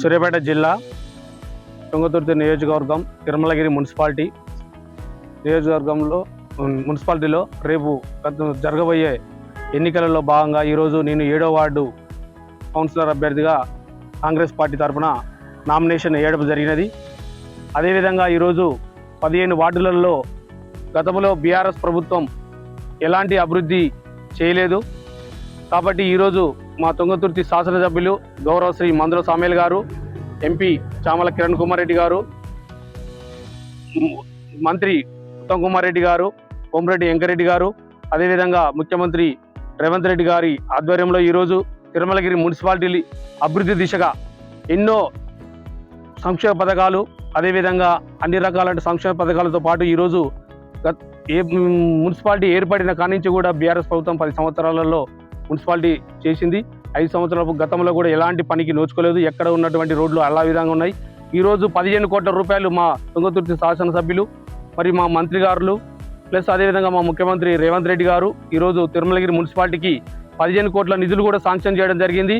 సూర్యాపేట జిల్లా తుంగతుర్తి నియోజకవర్గం తిరుమలగిరి మున్సిపాలిటీ నియోజకవర్గంలో మున్సిపాలిటీలో రేపు జరగబోయే ఎన్నికలలో భాగంగా ఈరోజు నేను ఏడో వార్డు కౌన్సిలర్ అభ్యర్థిగా కాంగ్రెస్ పార్టీ తరఫున నామినేషన్ వేయడం జరిగినది. అదేవిధంగా ఈరోజు పదిహేను వార్డులలో గతంలో బీఆర్ఎస్ ప్రభుత్వం ఎలాంటి అభివృద్ధి చేయలేదు. కాబట్టి ఈరోజు మా తుంగతుర్తి శాసనసభ్యులు గౌరవ శ్రీ మందుల సామేల్ గారు ఎంపీ చామల కిరణ్ కుమార్ రెడ్డి గారు మంత్రి ఉత్తమ్ కుమార్ రెడ్డి గారు కోమరెడ్డి వెంకరెడ్డి గారు అదేవిధంగా ముఖ్యమంత్రి రేవంత్ రెడ్డి గారి ఆధ్వర్యంలో ఈరోజు తిరుమలగిరి మున్సిపాలిటీ అభివృద్ధి దిశగా ఎన్నో సంక్షేమ పథకాలు అదేవిధంగా అన్ని రకాల సంక్షేమ పథకాలతో పాటు ఈరోజు గత- ఏ మున్సిపాలిటీ ఏర్పడిన కానించి కూడా బీఆర్ఎస్ ప్రభుత్వం పది సంవత్సరాలలో మున్సిపాలిటీ చేసింది. ఐదు సంవత్సరాల గతంలో కూడా ఎలాంటి పనికి నోచుకోలేదు. ఎక్కడ ఉన్నటువంటి రోడ్లు అలా విధంగా ఉన్నాయి. ఈరోజు పదిహేను కోట్ల రూపాయలు మా తుంగతుర్తి శాసనసభ్యులు మరి మా మంత్రి గారులు ప్లస్ అదేవిధంగా మా ముఖ్యమంత్రి రేవంత్ రెడ్డి గారు ఈరోజు తిరుమలగిరి మున్సిపాలిటీకి పదిహేను కోట్ల నిధులు కూడా శాంక్షన్ చేయడం జరిగింది.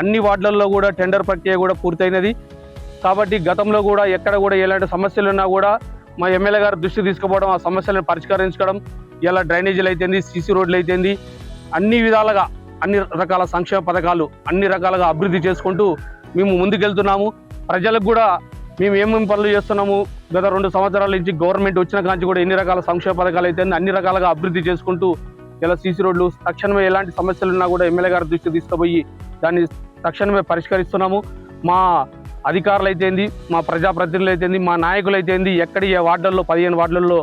అన్ని వార్డులలో కూడా టెండర్ ప్రక్రియ కూడా పూర్తయినది. కాబట్టి గతంలో కూడా ఎక్కడ కూడా ఎలాంటి సమస్యలు ఉన్నా కూడా మా ఎమ్మెల్యే గారు దృష్టి తీసుకుపోవడం ఆ సమస్యలను పరిష్కరించడం ఇలా డ్రైనేజీలు అయితేంది సీసీ రోడ్లు అయితేంది అన్ని విధాలుగా అన్ని రకాల సంక్షేమ పథకాలు అన్ని రకాలుగా అభివృద్ధి చేసుకుంటూ మేము ముందుకెళ్తున్నాము. ప్రజలకు కూడా మేము ఏమేమి పనులు చేస్తున్నాము? గత రెండు సంవత్సరాల నుంచి గవర్నమెంట్ వచ్చిన కాంచి కూడా ఎన్ని రకాల సంక్షేమ పథకాలు అయితే అన్ని రకాలుగా అభివృద్ధి చేసుకుంటూ ఇలా సీసీ రోడ్లు తక్షణమే ఎలాంటి సమస్యలు ఉన్నా కూడా ఎమ్మెల్యే గారి దృష్టి తీసుకుపోయి దాన్ని తక్షణమే పరిష్కరిస్తున్నాము. మా అధికారులు అయితేంది మా ప్రజాప్రతినిధులు అయితేంది మా నాయకులు అయితేంది ఎక్కడి ఏ వార్డుల్లో పదిహేను వార్డులలో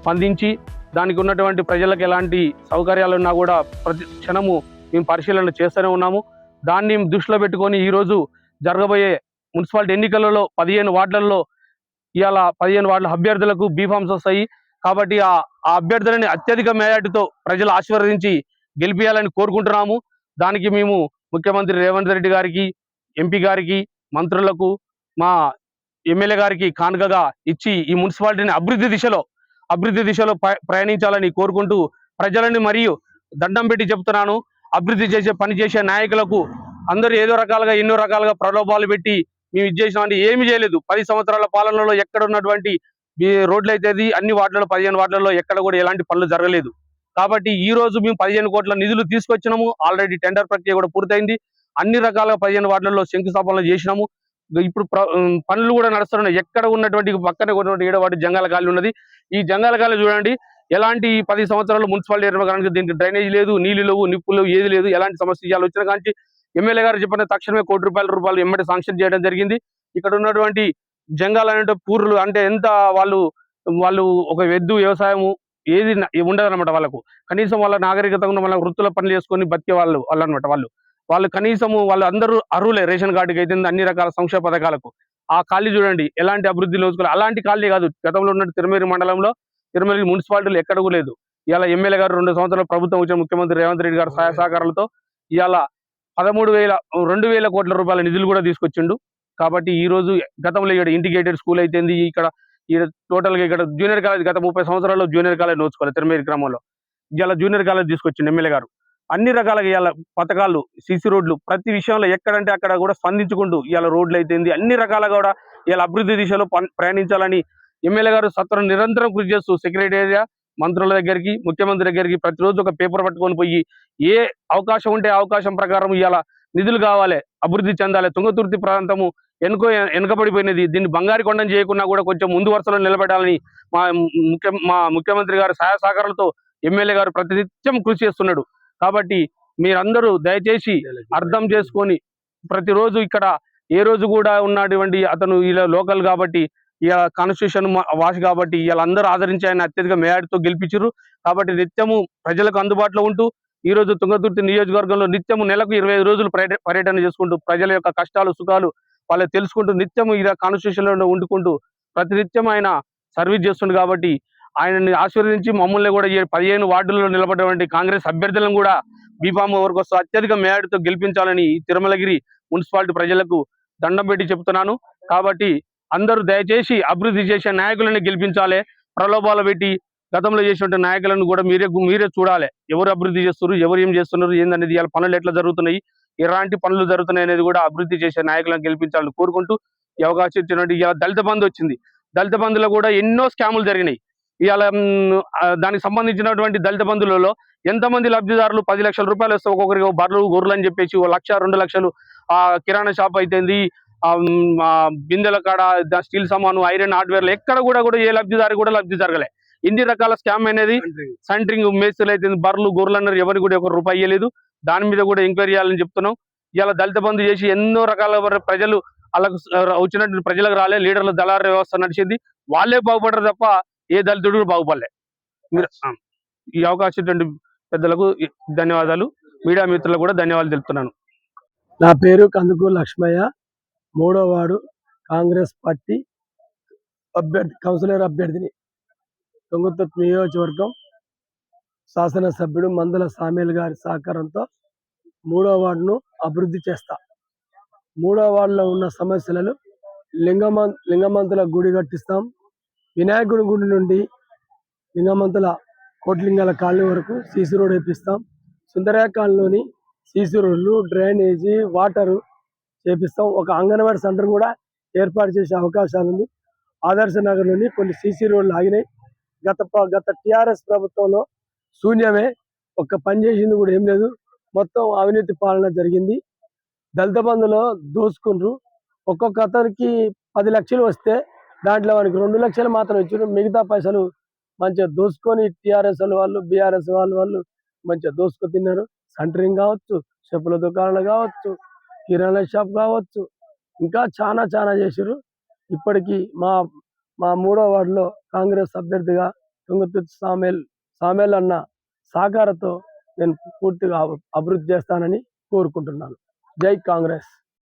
స్పందించి దానికి ఉన్నటువంటి ప్రజలకు ఎలాంటి సౌకర్యాలు ఉన్నా కూడా ప్రతి క్షణము మేము పరిశీలన చేస్తూనే ఉన్నాము. దాన్ని దృష్టిలో పెట్టుకొని ఈరోజు జరగబోయే మున్సిపాలిటీ ఎన్నికలలో పదిహేను వార్డులలో ఇవాళ పదిహేను వార్డుల అభ్యర్థులకు బీఫామ్స్ వస్తాయి. కాబట్టి ఆ అభ్యర్థులని అత్యధిక మేజార్టీతో ప్రజలు ఆశీర్వదించి గెలిపించాలని కోరుకుంటున్నాము. దానికి మేము ముఖ్యమంత్రి రేవంత్ రెడ్డి గారికి ఎంపీ గారికి మంత్రులకు మా ఎమ్మెల్యే గారికి కానుకగా ఇచ్చి ఈ మున్సిపాలిటీని అభివృద్ధి దిశలో అభివృద్ధి దిశలో ప్రయాణించాలని కోరుకుంటూ ప్రజలని మరియు దండం పెట్టి చెప్తున్నాను. అభివృద్ధి చేసే పని చేసే నాయకులకు అందరూ ఏదో రకాలుగా ఎన్నో రకాలుగా ప్రలోభాలు పెట్టి మేము ఇది చేసినామంటే ఏమి చేయలేదు. పది సంవత్సరాల పాలనలో ఎక్కడ ఉన్నటువంటి రోడ్లు అయితే అన్ని వార్డులలో పదిహేను వార్డులలో ఎక్కడ కూడా ఎలాంటి పనులు జరగలేదు. కాబట్టి ఈ రోజు మేము పదిహేను కోట్ల నిధులు తీసుకొచ్చినాము. ఆల్రెడీ టెండర్ ప్రక్రియ కూడా పూర్తయింది. అన్ని రకాలుగా పదిహేను వార్డులలో శంకుస్థాపనలు చేసినాము. ఇప్పుడు పనులు కూడా నడుస్తున్నాయి. ఎక్కడ ఉన్నటువంటి పక్కన ఉన్నటువంటి ఏడవాటి జంగాల గాలి ఉన్నది. ఈ జంగాల గాలి చూడండి. ఎలాంటి పది సంవత్సరాలు మున్సిపాలిటీ నిర్మాణానికి దీనికి డ్రైనేజ్ లేదు నీళ్ళు లేవు నిప్పులు లేవు ఏది లేదు. ఎలాంటి సమస్య ఇవ్వాలి వచ్చిన కానీ ఎమ్మెల్యే గారు చెప్పిన తక్షణమే కోటి రూపాయల రూపాయలు ఎమ్మటి శాంక్షన్ చేయడం జరిగింది. ఇక్కడ ఉన్నటువంటి జంగాలు అనేటువంటి పూర్లు అంటే ఎంత వాళ్ళు వాళ్ళు ఒక ఎద్దు వ్యవసాయము ఏది ఉండదు అనమాట వాళ్ళకు. కనీసం వాళ్ళ నాగరికత ఉన్న వాళ్ళ వృత్తుల పనులు చేసుకొని బతికే వాళ్ళు వాళ్ళు అనమాట వాళ్ళు. వాళ్ళు కనీసము వాళ్ళు అందరూ అర్హులే రేషన్ కార్డుకి అయితే అన్ని రకాల సంక్షేమ పథకాలకు. ఆ ఖాళీ చూడండి ఎలాంటి అభివృద్ధి లోచుకోవాలి అలాంటి ఖాళీ కాదు. గతంలో ఉన్న తిరుమల మండలంలో తిరుమల మున్సిపాలిటీలు ఎక్కడ కూడా లేదు. ఇవాళ ఎమ్మెల్యే గారు రెండు సంవత్సరాల ప్రభుత్వం వచ్చిన ముఖ్యమంత్రి రేవంత్ రెడ్డి గారు సహాయ సహకారాలతో ఇవాళ పదమూడు వేల రెండు వేల కోట్ల రూపాయల నిధులు కూడా తీసుకొచ్చిండు. కాబట్టి ఈ రోజు గతంలో ఇక్కడ ఇంటిగ్రేటెడ్ స్కూల్ అయితేంది ఇక్కడ ఇక్కడ టోటల్గా ఇక్కడ జూనియర్ కాలేజ్ గత ముప్పై సంవత్సరాల్లో జూనియర్ కాలేజ్ నోచుకోవాలి తిరుమల గ్రామంలో. ఇవాళ జూనియర్ కాలేజ్ తీసుకొచ్చిండు ఎమ్మెల్యే గారు. అన్ని రకాలుగా ఇవాళ పథకాలు సిసి రోడ్లు ప్రతి విషయంలో ఎక్కడంటే అక్కడ కూడా స్పందించుకుంటూ ఇవాళ రోడ్లు అయితేంది అన్ని రకాలుగా కూడా ఇవాళ అభివృద్ధి దిశలో ప్రయాణించాలని ఎమ్మెల్యే గారు సత్వరం నిరంతరం కృషి చేస్తూ సెక్రటేరియా మంత్రుల దగ్గరికి ముఖ్యమంత్రి దగ్గరికి ప్రతిరోజు ఒక పేపర్ పట్టుకొని పోయి ఏ అవకాశం ఉంటే అవకాశం ప్రకారం ఇవాళ నిధులు కావాలి అభివృద్ధి చెందాలి తుంగతుర్తి ప్రాంతము వెనుక వెనుకబడిపోయినది దీన్ని బంగారు కొండం చేయకుండా కూడా కొంచెం ముందు వరుసలో నిలబెట్టాలని మా ముఖ్య మా ముఖ్యమంత్రి గారు సహాయ సహకారాలతో ఎమ్మెల్యే గారు ప్రతినిత్యం కృషి చేస్తున్నాడు. కాబట్టి మీరందరూ దయచేసి అర్థం చేసుకొని ప్రతిరోజు ఇక్కడ ఏ రోజు కూడా ఉన్నటువంటి అతను ఇలా లోకల్ కాబట్టి ఇలా కాన్స్టిట్యూషన్ వాసి కాబట్టి ఇలా అందరూ ఆదరించి ఆయన అత్యధిక మేయాడితో గెలిపించారు కాబట్టి నిత్యము ప్రజలకు అందుబాటులో ఉంటూ ఈ రోజు తుంగతుర్తి నియోజకవర్గంలో నిత్యము నెలకు ఇరవై ఐదు రోజులు పర్యట- పర్యటన చేసుకుంటూ ప్రజల యొక్క కష్టాలు సుఖాలు వాళ్ళు తెలుసుకుంటూ నిత్యము ఇలా కాన్స్టిట్యూషన్లో ఉండుకుంటూ ప్రతినిత్యం ఆయన సర్వీస్ చేస్తుండు కాబట్టి ఆయనని ఆశీర్వదించి మమ్మల్ని కూడా పదిహేను వార్డులలో నిలబడినటువంటి కాంగ్రెస్ అభ్యర్థులను కూడా బీఫామ్ వరకు అత్యధిక మేయాడితో గెలిపించాలని ఈ తిరుమలగిరి మున్సిపాలిటీ ప్రజలకు దండం పెట్టి చెప్తున్నాను. కాబట్టి అందరూ దయచేసి అభివృద్ధి చేసే నాయకులని గెలిపించాలి. ప్రలోభాలు పెట్టి గతంలో చేసినటువంటి నాయకులను కూడా మీరే మీరే చూడాలి. ఎవరు అభివృద్ధి చేస్తున్నారు ఎవరు ఏం చేస్తున్నారు ఏందనేది ఇవాళ పనులు ఎట్లా జరుగుతున్నాయి ఎలాంటి పనులు జరుగుతున్నాయి అనేది కూడా అభివృద్ధి చేసే నాయకులను గెలిపించాలని కోరుకుంటూ ఈ అవకాశం ఇచ్చినట్టు ఇలా దళిత బంధు వచ్చింది. దళిత బంధులో కూడా ఎన్నో స్కాములు జరిగినాయి. ఇవాళ దానికి సంబంధించినటువంటి దళిత బంధువులలో ఎంతమంది లబ్ధిదారులు పది లక్షల రూపాయలు వస్తే ఒక్కొక్కరికి ఒక బర్రెలు గొర్రెలు అని చెప్పేసి ఓ లక్ష రెండు లక్షలు ఆ కిరాణా షాప్ అయితేంది బిందెల కాడ స్టీల్ సామాను ఐరన్ హార్డ్వేర్లు ఎక్కడ కూడా కూడా ఏ లబ్ధిదారి కూడా లబ్ధి జరగలే ఇన్ని రకాల స్కామ్ అనేది సెంటరింగ్ మేస్తులు అయితే బర్రెలు గొర్రెలు అన్నారు ఎవరికి కూడా ఒక రూపాయి ఇవ్వలేదు దాని మీద కూడా ఎంక్వైరీ చేయాలని చెప్తున్నాం. ఇలా దళిత బంధు చేసి ఎన్నో రకాల ప్రజలు వాళ్ళకు స- వచ్చినట్టు ప్రజలకు రాలే లీడర్ల దళార వ్యవస్థ నడిచింది. వాళ్ళే బాగుపడరు తప్ప ఏ దళితుడు బాగుపడలే. మీరు ఈ అవకాశం ఇచ్చినటువంటి పెద్దలకు ధన్యవాదాలు. మీడియా మిత్రులకు కూడా ధన్యవాదాలు తెలుపుతున్నాను. నా పేరు కందుకు లక్ష్మయ్య. మూడో వాడు కాంగ్రెస్ పార్టీ అభ్యర్థి కౌన్సిలర్ అభ్యర్థిని తుంగతుర్తి నియోజకవర్గం శాసనసభ్యుడు మందుల సామేల్ గారి సహకారంతో మూడో వార్డును అభివృద్ధి చేస్తా. మూడో వార్డులో ఉన్న సమస్యలను లింగమం లింగమంతుల గుడి కట్టిస్తాం. వినాయకుడి గుడి నుండి లింగమంతుల కోట్లింగాల కాలనీ వరకు సీసీ రోడ్ వేపిస్తాం. సుందరయ్య కాలనీలోని సీసీ రోడ్లు డ్రైనేజీ వాటరు చేపిస్తాం. ఒక అంగన్వాడీ సెంటర్ కూడా ఏర్పాటు చేసే అవకాశాలు ఉంది. ఆదర్శ నగర్లోని కొన్ని సీసీ రోడ్లు ఆగినాయి. గత గత టీఆర్ఎస్ ప్రభుత్వంలో శూన్యమే. ఒక్క పని చేసింది కూడా ఏం లేదు. మొత్తం అవినీతి పాలన జరిగింది. దళిత బంధులో దోసుకుండ్రు. ఒక్కొక్క అతనికి పది లక్షలు వస్తే దాంట్లో వానికి రెండు లక్షలు మాత్రం ఇచ్చారు మిగతా పైసలు మంచిగా దోసుకొని టిఆర్ఎస్ వాళ్ళు బీఆర్ఎస్ వాళ్ళు వాళ్ళు మంచిగా దోసుకు తిన్నారు. సెంటరింగ్ కావచ్చు చెప్పుల దుకాణాలు కావచ్చు కిరాణా షాప్ కావచ్చు ఇంకా చాలా చాలా చేశారు ఇప్పటికీ మా మా మూడో వార్డులో కాంగ్రెస్ అభ్యర్థిగా తుంగతుర్తి సామేల్ సామేల్ అన్న సహకారంతో నేను పూర్తిగా అభివృద్ధి చేస్తానని కోరుకుంటున్నాను. జై కాంగ్రెస్.